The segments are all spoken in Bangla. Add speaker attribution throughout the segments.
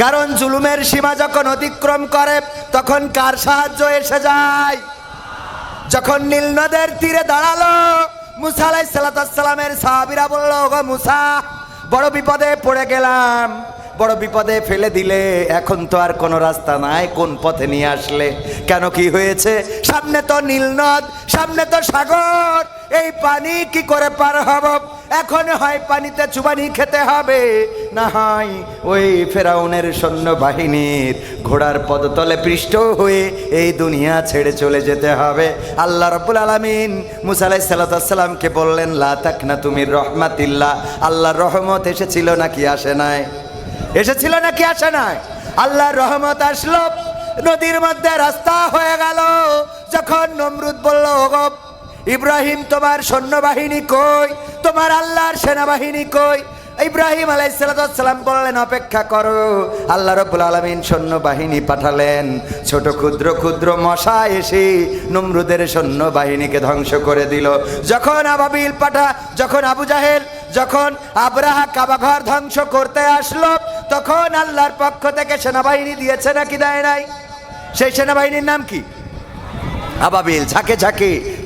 Speaker 1: কারণ জুলুমের সীমা যখন অতিক্রম করে, তখন কার সাহায্য এসে যায়? যখন নীল নদের তীরে দাঁড়াল, মুসা আলাই সালাতামের সাহাবিরা বলল গো মুসা, বড় বিপদে পড়ে গেলাম। বড় বিপদে ফেলে দিলে, এখন তো আর কোনো রাস্তা নাই, কোন পথে নিয়ে আসলে? কেন কি হয়েছে? সামনে তো নীল নদ, সামনে তো সাগর, এই পানি কি করে পার হব? এখন হয় পানিতে চুবানি খেতে হবে। না হয় ওই ফেরাউনের সৈন্য বাহিনীর ঘোড়ার পদতলে পৃষ্ঠ হয়ে এই দুনিয়া ছেড়ে চলে যেতে হবে। আল্লাহ রব্বুল আলমিন মুসালাই সাল্লাতামকে বললেন, লা তাক না তুমি রহমাতিল্লাহ। আল্লাহর রহমত এসেছিল নাকি আসে নাই? এসেছিল নাকি আসে নাই? আল্লাহর রহমত আসলো, নদীর মধ্যে রাস্তা হয়ে গেল। যখন নমরুদ বলল ইব্রাহিম, তোমার সৈন্যবাহিনী কই? তোমার আল্লাহর সেনাবাহিনী কই? ইব্রাহিম আলাইসালাম বললেন, অপেক্ষা করো। আল্লাহ রব্বুল আলমিন সৈন্যবাহিনী পাঠালেন। ছোট ক্ষুদ্র ক্ষুদ্র মশা এসে নমরুদের সৈন্যবাহিনীকে ধ্বংস করে দিল। যখন আবাবিল পাঠা, যখন আবু জাহেল, যখন আবরাহা কাবাঘর ধ্বংস করতে আসলো, তখন আল্লাহর পক্ষ থেকে সেনাবাহিনী দিয়েছে নাকি দেয় নাই? সেই সেনাবাহিনীর নাম কি? আবাবিল, ঝাঁকে ঝাঁকে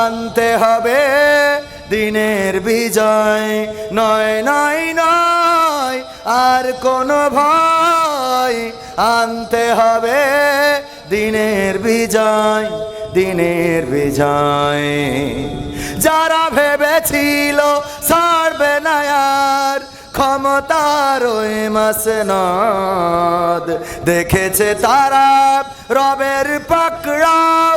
Speaker 1: আনতে হবে। দিনের বিজয় নয় নয় নয়, আর কোনো ভয় আনতে হবে। দিনের বিজয় দিনের বিজয়। যারা ভেবেছিল ছাড়বে না আর ক্ষমতার ওই মাসনদ দেখেছে তারা রবের পাকড়াও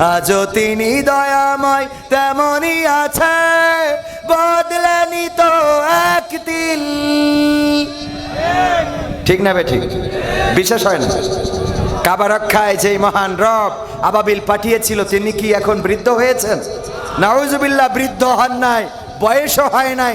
Speaker 1: আজও তিনি দয়াময় তেমনই আছে। বদলেনি তো এক ঠিক না ঠিক? বিশ্বাস হয় না? কাবা রক্ষায় যে মহান রব আবাবিল পাঠিয়েছিল, তিনি কি এখন বৃদ্ধ হয়েছেন? নাউজুবিল্লাহ বৃদ্ধ হন নাই, বয়সও হয় নাই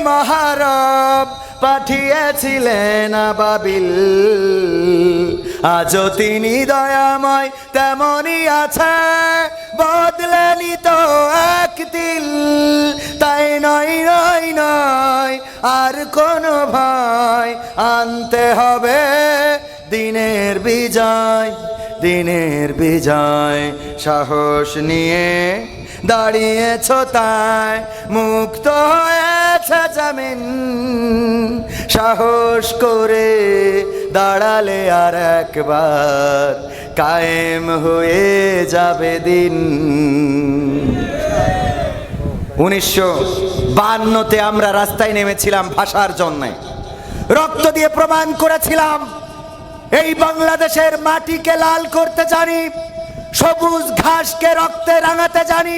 Speaker 1: মহারব পাঠিয়েছিলেন আবাবিল। আজও তিনি দয়াময় তেমনই আছে, বদলেনি তো এক দিল। তাই নয় নয় নয়, আর কোনো ভয় আনতে হবে। দিনের বিজয় দিনের বিজয়, সাহস নিয়ে দাঁড়িয়েছ তাই মুক্ত হয়েছে জামিন, সাহস করে দাঁড়ালে আর একবার কায়েম হয়ে যাবে দিন। উনিশশো বান্নতে আমরা রাস্তায় নেমেছিলাম ভাষার জন্যে। রক্ত দিয়ে প্রমাণ করেছিলাম, এই বাংলাদেশের মাটিকে লাল করতে জানি, সবুজ ঘাসকে রক্তে রাঙাতে জানি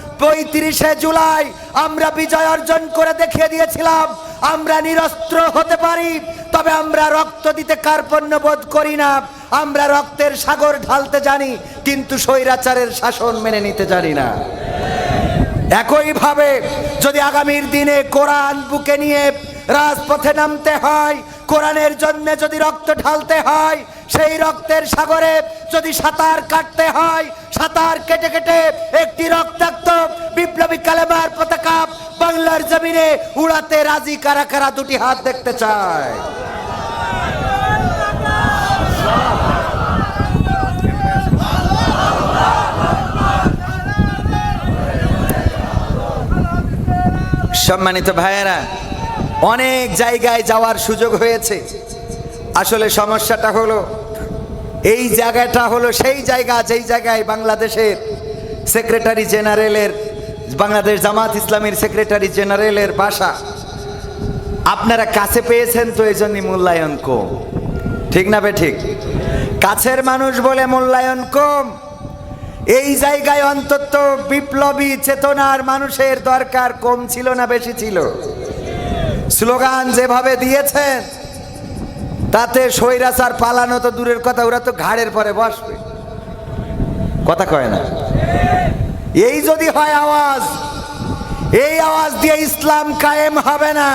Speaker 1: পঁয়ত্রিশে জুলাই আমরা বিজয় অর্জন করে দেখিয়ে দিয়েছিলাম, আমরা নিরস্ত্র হতে পারি, তবে আমরা রক্ত দিতে কার্পণ্য বোধ করি না, আমরা রক্তের সাগর ঢালতে জানি, কিন্তু স্বৈরাচারের শাসন মেনে নিতে জানি না। একইভাবে যদি আগামীর দিনে কোরআন বুকে নিয়ে রাজপথে নামতে হয় কোরআনের জন্য যদি রক্ত ঢালতে হয়, সেই রক্তের সাগরে যদি সাঁতার কাটতে হয়, সাঁতার কেটে কেটে একটি রক্তাক্ত বিপ্লবী কালেমার পতাকা বাংলার জমিনে উড়াতে রাজি কারা কারা দুটি হাত দেখতে চায়? সম্মানিত ভাইয়েরা অনেক জায়গায় যাওয়ার সুযোগ হয়েছে। আসলে সমস্যাটা হলো, এই জায়গাটা হলো সেই জায়গা, যেই জায়গায় বাংলাদেশের সেক্রেটারি জেনারেলের বাংলাদেশ জামাত ইসলামীর সেক্রেটারি জেনারেলের বাসা। আপনারা কাছে পেয়েছেন তো এই জন্যই মূল্যায়ন কম। ঠিক না বে ঠিক? কাছের মানুষ বলে মূল্যায়ন কম। এই জায়গায় অন্তত বিপ্লবী চেতনার মানুষের দরকার কম ছিল না, বেশি ছিল। স্লোগান যেভাবে দিয়েছেন, তাতে স্বৈরাচার পালানো তো দূরের কথা, ওরা তো ঘাড়ের পরে বসবে। কথা কয় না? এই যদি হয় আওয়াজ, এই আওয়াজ দিয়ে ইসলাম কায়েম হবে না,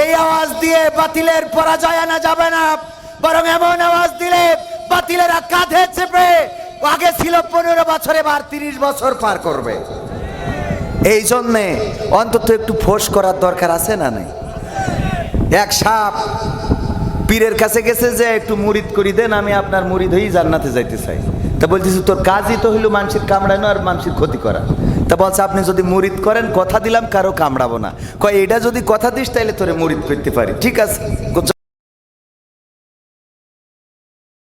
Speaker 1: এই আওয়াজ দিয়ে বাতিলের পরাজয় আনা যাবে না, বরং এমন আওয়াজ দিলে বাতিলেরা কাঁধে চেপে, আগে ছিল পনেরো বছরে বার তিরিশ বছর পার করবে। এই জন্যে অন্তত একটু ফোর্স করার দরকার আছে না নাই? এক সাপ পীরের কাছে গেছে যে, একটু মুরিদ করি দেন, আমি আপনার মুরিদ হয়েই জান্নাতে যাইতে চাই। তা বলতেছি, তোর কাজই তো হইল মানুষের কামড়ানো আর মানুষের ক্ষতি করা। তা বলছে, আপনি যদি মুরিদ করেন, কথা দিলাম, কারও কামড়াবো না। কয় এটা যদি কথা দিস তাহলে তোরে মুরিদ করতে পারি। ঠিক আছে